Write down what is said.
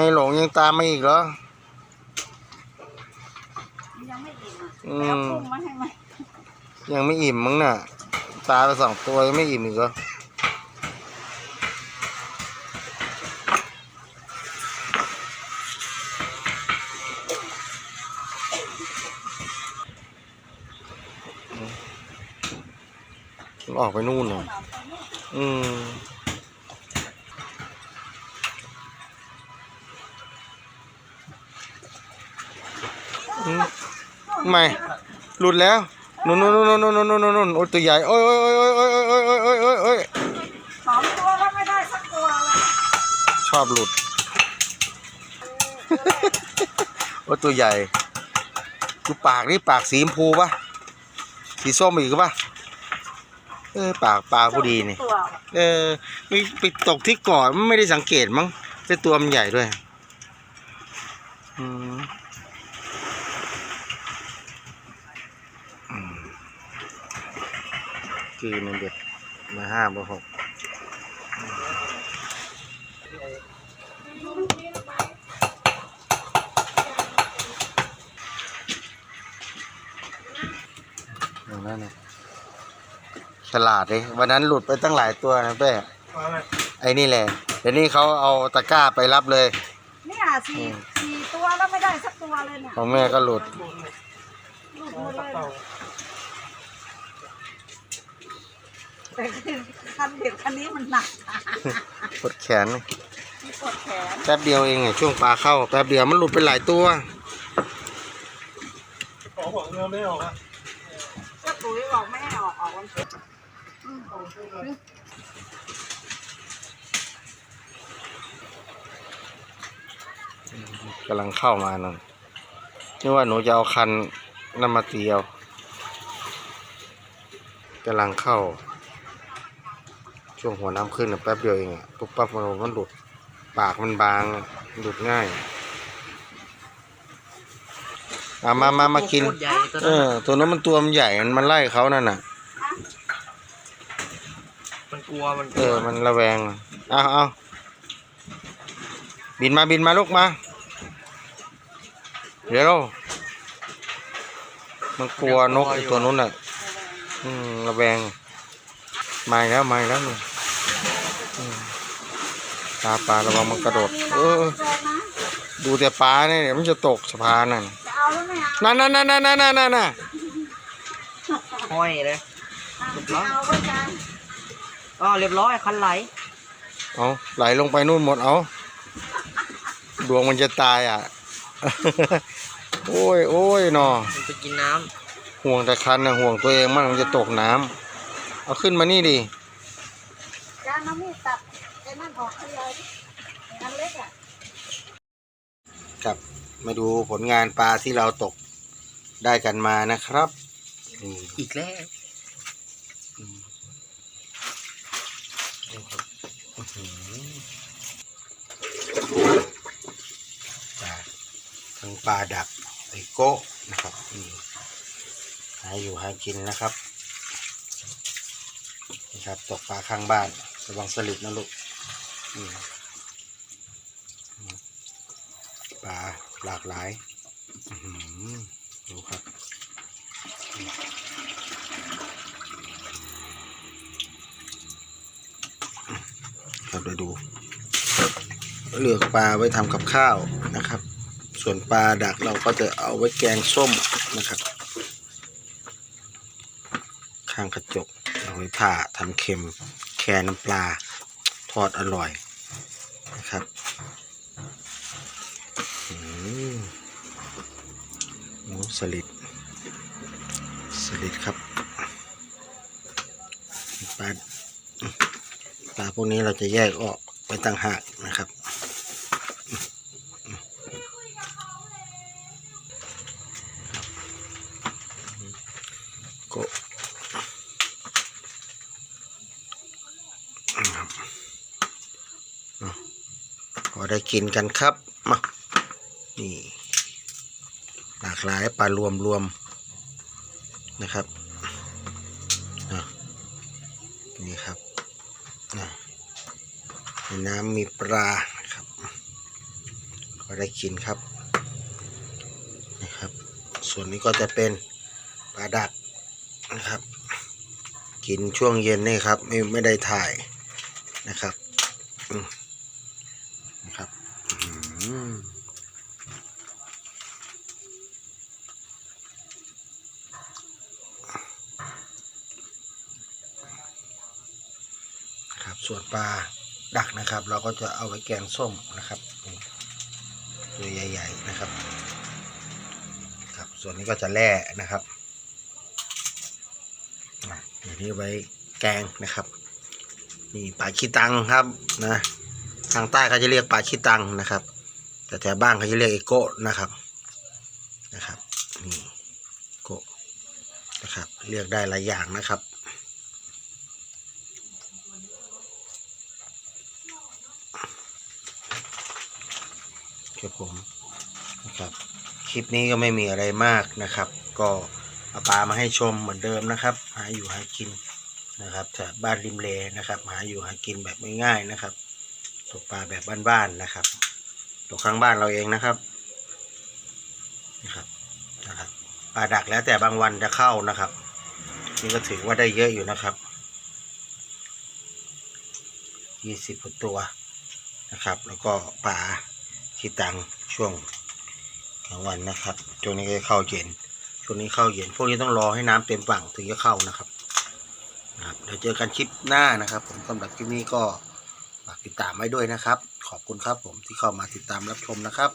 ไม่หลงยังตามมาอีกเหรอ ยังไม่อิ่มอะอืแล้วมปรุงมาให้ไหมยังไม่อิ่มมั้งน่ะ ตาไปสองตัวยังไม่อิ่มอีกเหรอมันออกไปนู่นเหรออืม ไม่หลุดแล้วนู่นนู่นนู่นนู่นนู่นนู่นโอ้ตัวใหญ่โอ้ยโอ้ยโอ้ยโอ้ยโอ้ยโอ้ยโอ้ยโอ้ยโอ้ยสองตัวแล้วไม่ได้สักตัวเลยชอบหลุดโอ้ตัวใหญ่ดูปากนี่ปากสีชมพูปะสีส้มอีกปะเออปากปากพอดีนี่เออไปไปตกที่กาะมันไม่ได้สังเกตมั้งแต่ตัวมันใหญ่ด้วย อืม คือมันเด็ดมาห้ามาหกเอานั่นนะฉลาดเลยวันนั้นหลุดไปตั้งหลายตัวนะเป้ไอ้นี่แหละเดี๋ยวนี้เขาเอาตะกร้าไปรับเลย เนี่ยสี่สี่ตัวแล้วไม่ได้สักตัวเลยเนี่ยของแม่ก็หลุดลูกหมดเลย แต่คันเด็กคันนี้มันหนักกดแขนเลยมีกดแขน แป๊บเดียวเองไงช่วงปลาเข้าแป๊บเดียวมันหลุดไปหลายตัวขอหัวเงินไม่ออกอะก็ปุ๋ยบอกไม่ให้ออกออกวันศุกร์กำลังเข้ามานั่นนี่ว่าหนูจะเอาคันน้ำมาเตียวกำลังเข้า ช่วงหัวน้ำขึ้นนะแป๊บเดียวเองอะปุ๊บปั๊บมันมันหลุด ปากมันบางอะหลุดง่ายอามามามากินโคตรใหญ่ตัวเอนั้นอตัวนั้นมันตัวมันใหญ่ มันมันไล่เขานั่นน่ะ มันกลัว มันกเอลัวอ มันระแวงเอาเอาบินมาบินมาลูกมา เดี๋ยวเรามันกลัวนกไอ้ตัวนู้นน่ะ อืมระแวงมาอีกแล้วมาอีกแล้วนี่อืม ปลาปลาระวังมันกระโดดเออเจอนะดูแต่ปลาเนี่ยเดี๋ยวมันจะตกสะพานนั่นจะเอาแล้วไม่เอานั่นนั่นนั่นนั่นนั่นนั่นน่ะห้อยเลยอะเอาไว้กันอ๋อเรียบร้อยคันไหลเอาไหลลงไปนู่นหมดเอาดวงมันจะตายอะ โอ้ยโอ้ยนอมันไปกินน้ห่วงแต่คันนะห่วงตัวเองมันมันจะตกน้ำเอาขึ้นมานี่ดิการน้ำมีดตัด ไอ้นั่นออกเยอะอันเล็กอะครับ มาดูผลงานปลาที่เราตกได้กันมานะครับอีกแล้วปลาทั้งปลาดักไอโก้นะครับหาอยู่หากินนะครับนี่ครับ ตกปลาข้างบ้านระวังสลิดนะลูก ปลาหลากหลายดูครับครับเดี๋ยวดู เลือกปลาไว้ทำกับข้าวนะครับ ส่วนปลาดักเราก็จะเอาไว้แกงส้มนะครับ ข้างกระจกเอาไว้ผ่าทำเค็มแค่น้ำปลา ทอดอร่อย นะครับอืมหมูสลิดสลิดครับปลาปลาพวกนี้เราจะแยกออกไปต่างหากนะครับ ก็นะครับอะพ อได้กินกันครับมานี่หลากหลายปลารวมรวมนะครับนี่ครับนะในน้ำมีปลาครับก็ได้กินครับนะครับ ส่วนนี้ก็จะเป็นปลาดักนะครับ กินช่วงเย็นนี่ครับไม่ไม่ได้ถ่ายนะครับอืมนะครับอืม ครับส่วนปลาดักนะครับ เราก็จะเอาไว้แกงส้มนะครับตัวใหญ่ ๆนะครับ ครับ ส่วนนี้ก็จะแล่นะครับอะอย่างนี้ไว้แกงนะครับนี่ปลาขี้ตังครับนะทางใต้เขาจะเรียกปลาขี้ตังนะครับ แต่แถวบ้านเขาจะเรียกไอโก้นะครับนะครับนี่โก้นะครับเรียกได้หลายอย่างนะครับครับผมนะครับคลิปนี้ก็ไม่มีอะไรมากนะครับ ก็เอาปลามาให้ชมเหมือนเดิมนะครับ หาอยู่หากินนะครับแถบบ้านริมเลนะครับ หาอยู่หากินแบบง่ายๆนะครับตกปลาแบบบ้านๆนะครับ ตกข้างบ้านเราเองนะครับนะครับนะครับปลาดักแล้วแต่บางวันจะเข้านะครับ นี่ก็ถือว่าได้เยอะอยู่นะครับยี่สิบตัวนะครับ แล้วก็ปลาที่ตังช่วงกลางวันนะครับช่วงนี้ก็เข้าเย็นช่วงนี้เข้าเย็นพวกนี้ต้องรอให้น้ำเต็มฝั่งถึงจะเข้านะครับนะครับเดี๋ยวเจอกันคลิปหน้านะครับ ผมสำหรับคลิปนี้ก็ฝากติดตามไว้ด้วยนะครับ ขอบคุณครับผมที่เข้ามาติดตามรับชมนะครับ